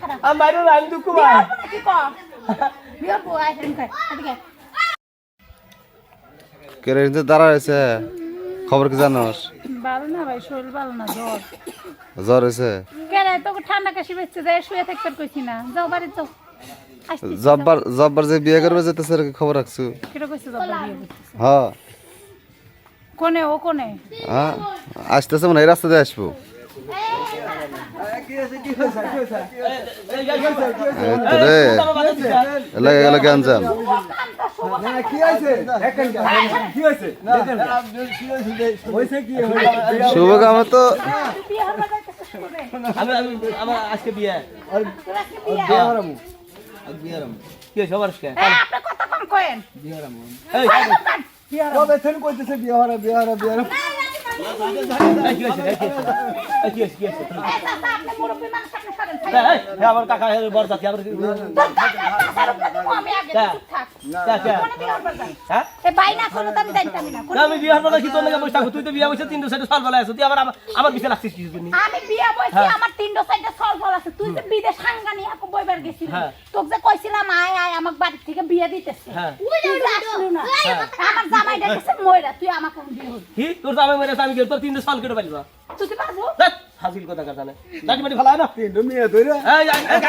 খারাপ আমি বাইরে আমি দুঃখ কেরে কিন্তু দাঁড়া রয়েছে। খবর কি জানোস? ভালো না ভাই শরীর ভালো না জ্বর। জ্বর হয়েছে? কেন তোকে ঠান্ডা কাশি বেচতে যায় শুয়ে থাকতে কইছি না। যাও বাড়ি যাও। আসতেছি, জব্বার জব্বার যে বিয়ে করবে যেতেছে এর কি খবর রাখছু। কিটা কইছে জব্বার বিয়ে করতেছে হ্যাঁ কোনে ও কোনে? হ্যাঁ আসতেছে মানে এই রাস্তা দিয়ে আসব। যান শুভ কামে তো। আমার আজকে বিয়ে? কি হয়েছে আজকে কথা কম কয়েন। এই, বিয়ে বিয়ে বিয়ে কাকা বড় আমি তা। তা, তা। বিয়ে হওয়ার কি তোর বসে তুই তো বিয়ে বসে তিনটে সাইডে সল বলে আছো তুই আবার আমার- লাগছিস কিছু দিন আমি বিয়া হ্যাঁ। আমার তিনটা সাইডে সলফল আছে তুই যে বিদেশ হাঙ্গা নিয়ে বইবার গেছিলি হ্যাঁ। তোকে যে কইছিলাম আয় আয় আমাকে বিয়ে দিতেছে হ্যাঁ। তুই আসলি না আমার জামাই ডেকেছে ময়রা তুই আমাকে বিয়ে হবি কি তোর আমি মেরে আমি গেল তোর সল কেটে তুই কি পারব হাসিল কথা কথা না মাটি ফেলা না ধরে এই। এই, এই, এই,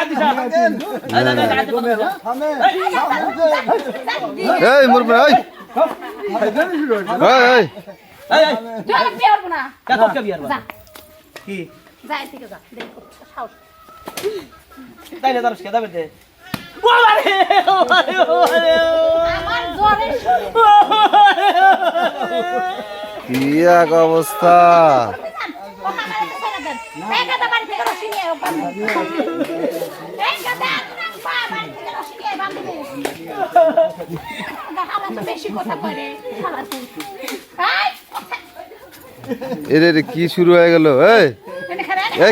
এই তুই আমাকে বিয়ে না তোর বিয়ে হওয়ার কি যা থেকে যা দেখ সাহস তাই না তোর কে যাবে কি এক অবস্থা? রে, এর এর কি শুরু হয়ে গেল?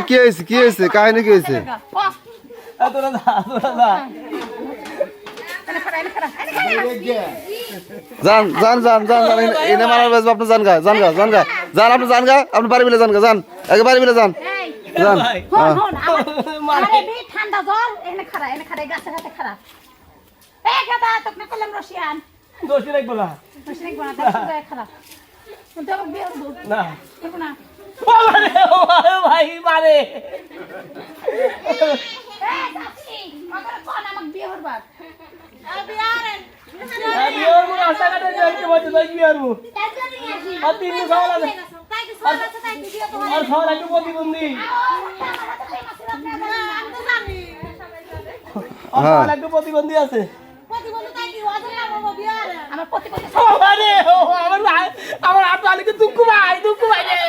কি হয়েছে কি হয়েছে? কাহিনী কি হয়েছে? যান যান যান যান যান এনে- এনে মারার বাজবে আপনি যান গা যান গা যান গা যান আপনি যান গা আপনি বাড়ি মিলে যান গা যান একে বাড়ি মিলে যান এই, যান হ্যাঁ। ঠান্ডা জ্বর, এনে খাড়া, এনে এই গাছের হাতে খাড়া। এই গাদা, তোকে না করলাম রশিয়ান। দোষী রাখব না। রশি রাখব না, সোজা খাড়া। বিয়ে না। না। ভাই মারে। এই, চাচি, আমাকে কোন আমাকে বিয়ে হবার? প্রতিবন্ধী। প্রতিবন্ধী আছে। আমার প্রতিবন্ধী আমার মালিকে দুঃখ ভাই, দুঃখ ভাই রে।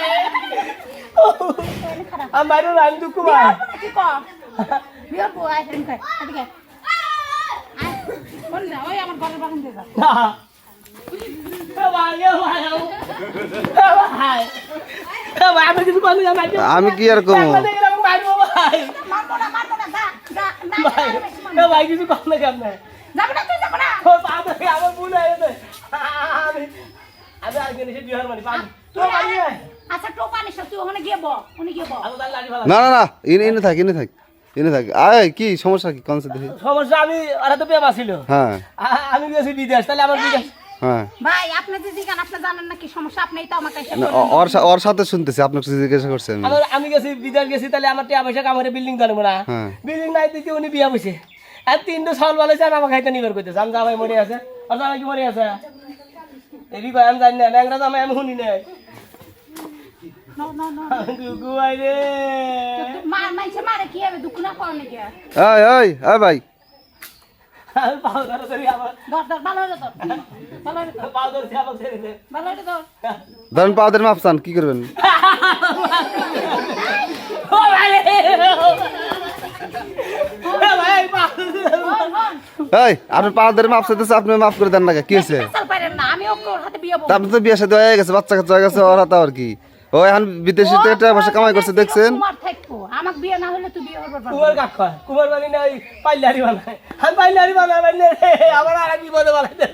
আমার আমি দুঃখ ভাই। হব নাকি কম? বিয়ে আমি কি আর কমু? ভাই, কিছু কর না কেন? যাব না, তুই যাব না। ও, পা ধরে আমার ভুল আমি- আমি আজকে নিচে বিহার মারি, পা- তুই ও, টোপা নিস না, তুই ওখানে গিয়ে বল না না না এনে এনে থাক এনে থাক এনে থাক। আয় কি সমস্যা কি? কনসে দেখি সমস্যা আমি ওরা তো প্রেম ছিল। হ্যাঁ। আমি গেছি বিদেশ তাহলে আমার বিদেশ হ্যাঁ। ভাই আপনি যদি গান আপনি জানেন না কি সমস্যা? আপনি তো আমাকে এসে না, বললেন। অ- ওর ওর সাথে শুনতেছি আপনার কাছে জিজ্ঞাসা করছি আমি। আমি গেছি বিদেশ গেছি তাহলে আমার টাকা পয়সা কামারে বিল্ডিং জানব না হ্যাঁ। বিল্ডিং নাই দিতে উনি বিয়া বসে আর তিনটে সাল বলে চান আমাকে খাইতে নিবার করতেছে আমি জামাই মরে আছে। আর জামাই কি মরে আছে? কয় আমি জানি না ন্যাংরা জামাই আমি শুনি না, ভাই ধরেন পাওদের মাপসান কি করবেন আপনি পাওদের মাপ চাইতেছে আপনি মাফ করে দেন না কে? হয়েছে? আপনি তো বিয়ে সাথে হয়ে গেছে বাচ্চা কাচ্চা হয়ে গেছে ওর হাতে আর কি? ও এখন বিদেশি টাকা পয়সা কামাই করছে দেখছেন? কুমার থাকব। আমাকে বিয়ে না হলে তুই বিয়ে করবার পারবি কুমার কাক কয়? কুমার বাড়ি নাই পাইলারি বানায়। আমি পাইলারি আমার আর বিপদে বানাই দে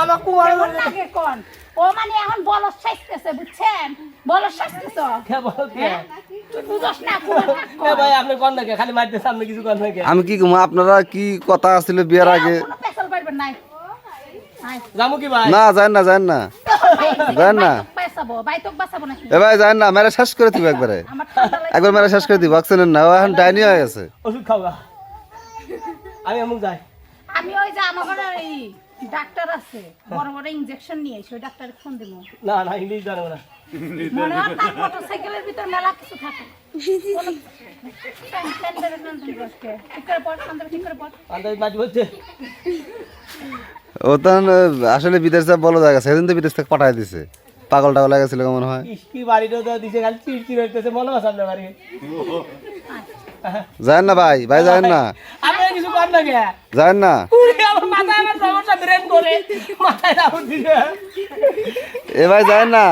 আমার কুমার কেমন লাগে কোন? ও মানে এখন বলস সাজতেছে বুঝছেন? বলস সাজতেছ? কে বল কে হ্যাঁ? তুই বুঝস না পুরো ভাগ এ কর। ভাই আপনি কোন না কে খালি মারতে সামনে কিছু কোন না কে আমি কি কমু আপনারা কি কথা আছিল বিয়ার আগে? কোনো পেছাল পারবেন নাই। নাই। জামু কি ভাই? না যান না যান না। দেন না। বাইতক বাঁচাবো, বাইতক বাঁচাবো নাকি? এ ভাই যান না মেরে শেষ করে দিব একবারে। মেরে শেষ করে দিব অক্সিজেন না এখন ডাইনি হয়ে গেছে। ওষুধ খাও গা। আমি আমুক যাই। আমি ওই যে আমার ঘরে এই ডাক্তার আছে বড় বড় ইনজেকশন নিয়ে এসে ওই ফোন দিব। না না ইংলিশ জানো না। মনে হয় তার মোটরসাইকেলের ভিতর মেলা কিছু থাকে। কোনো- টেন- টেন ধরে টেন ধরে বসকে। ঠিক করে পড়, শান্ত করে ঠিক করে পড়। আন্দাজ মাটি বলছে ও তখন আসলে বিদেশ যা বলো জায়গা সেদিন তো বিদেশ থেকে পাঠাই দিছে। পাগল টাগল লাগেছিল মনে হয় কি বাড়িটা তো দিছে খালি চিড় হইতেছে মনে আছে আপনার বাড়ি। যান না ভাই ভাই যান না। আপনি কিছু কর না কে? যান না। মাথায় আমার সমস্যা ব্রেন করে। মাথায় রাউন্ড দিছে এ ভাই যান না।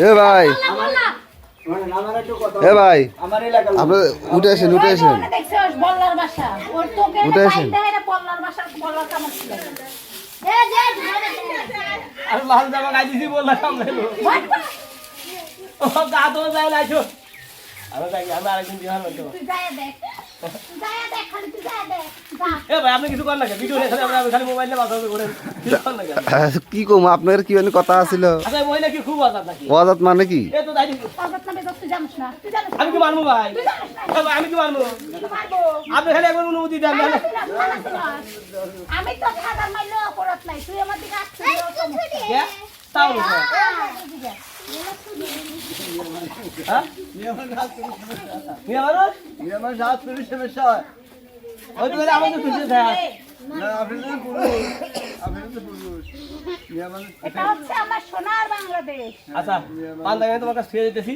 এ ভাই। এ ভাই আমার এলাকার আপনি উঠে আসেন উঠে আসেন। উঠে আসেন। আমি লাল জামা গাই দিছি বললাম গা তো আইসো। আমি যাই আমি আরেকদিন বিহার করতে তুই যাইয়া দেখ। তুই যাইয়া দেখ, খালি তুই যাইয়া দেখ। এ ভাই আপনি কিছু কর না কে ভিডিও দেখে আমরা খালি মোবাইল নিয়ে মাথা করে কিছু না কি কম আপনার কি জানি কথা আছিল আচ্ছা মহিলা কি খুব আজাদ নাকি মানে কি এ তো তুই জানিস না। তুই জানিস আমি কি মানবো ভাই তুই জানিস না। আমি কি মানবো। আপনি খালি একবার অনুমতি দেন না মানা ছিলাম, মানা ছিলাম। আমি তো খাবার মারলেও অপরাধ নাই তুই আমার দিকে আসছিস তাও না হ্যাঁ? হয়। আচ্ছা তোমার কাছে ফিরে যেতেছি।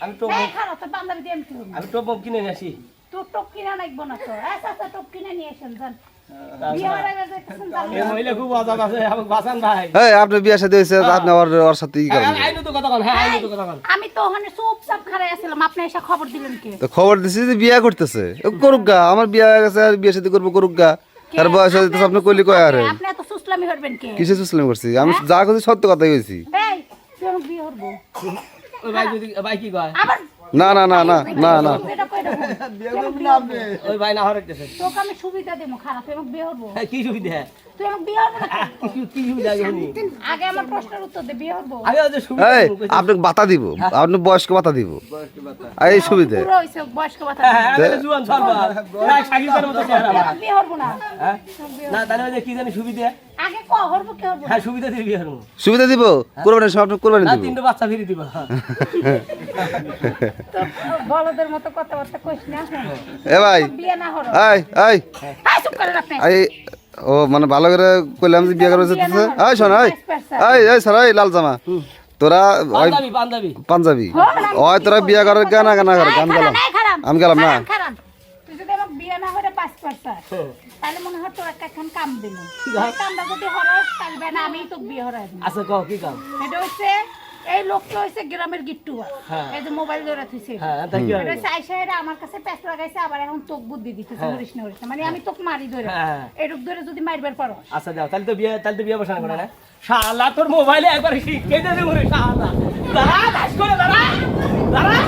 আমি টোপ আমি কিনে নিয়ে আসি। তোর টপ কিনা নাকবো না তো। আচ্ছা আচ্ছা টপ কিনে নিয়ে যান। হয়ে গেছে কিছু জানি এই না। মহিলা খুব আজাদ আছে আমাকে বাঁচান ভাই এই আপনার বিয়ে সাথে হয়েছে আপনি ওর ওর সাথে ই করেন। আইনু তো কথা কন হ্যাঁ আইনু তো কথা কন। আমি তো ওখানে চুপচাপ খারাই আছিলাম আপনি এসে খবর দিলেন কে? তো খবর দিছি যে বিয়ে করতেছে। ও করুক গা আমার বিয়ে হয়ে গেছে আর বিয়ে সাথে করব করুক গা। তার বয়স হয়ে যেতেছে, আপনি কইলি কয় আরে? আপনি এত সুসলামি করবেন কে? কিসে সুসলাম করছি? আমি যা করছি সত্য কথাই আবার না না না না না না। দেবো? না ওই ভাই না তোকে আমি সুবিধা দেবো খারাপ তুই আমাকে বিয়ে করব? কি সুবিধা? তুই আমাকে বিয়ে করব কি কি সুবিধা আগে আমার প্রশ্নের উত্তর দে বিয়ে করব? আগে ওই সুবিধা এই আপনাকে বাতা দিব আপনি বয়স্ক বাতা দিব। এই সুবিধে। পুরো হয়েছে বয়স্ক কথা হ্যাঁ হ্যাঁ আমি জুয়ান সরবা না সাকিবের মতো চেহারা বিয়ে করব না? হ্যাঁ? না তাহলে ওই কি জানি সুবিধা? আগে ক হরবো কে হরবো হ্যাঁ সুবিধা দিয়ে বিয়ে সুবিধা দিব? কোরবানির সময় আপনি কোরবানি না দিব। তিনটে বাচ্চা ফিরে দিবা। বলদের মতো কথাবার্তা কইস না। এ ভাই বিয়ে না হরো এই এই এই চুপ করে আপনি এই ও মানে ভালো করে কইলাম যে বিয়ে করবে যেতেছে এই শোন এই এই স্যার এই লাল জামা। তোরা পাঞ্জাবি পাঞ্জাবি। পাঞ্জাবি। ওই তোরা বিয়ে করার গানা গানা করে গান গেলাম। আমি গেলাম না। তুই যদি আমাকে বিয়ে না হরে পাঁচ পাঁচটা তাহলে মনে হয় আচ্ছা কও কি কাম? এটা হচ্ছে এই লোকটা হইছে গ্রামের গিট্টু হ্যাঁ। এই যে মোবাইল ধরে থুইছে। হ্যাঁ, এটা হইছে আইসাহেরা আমার কাছে প্যাচ লাগাইছে আবার এখন তোক বুদ্ধি দিতেছে হ্যাঁ। হরিশ না হরিশ মানে আমি তোক মারি ধরে। এরূপ ধরে যদি মারবার পারো। আচ্ছা দাও তাহলে তো বিয়ে তাহলে তো বিয়ে বসানো করে না শালা তোর মোবাইলে একবার শিখকে দে দেবো রে শালা। দাঁড়া দাস করে দাঁড়া। দাঁড়া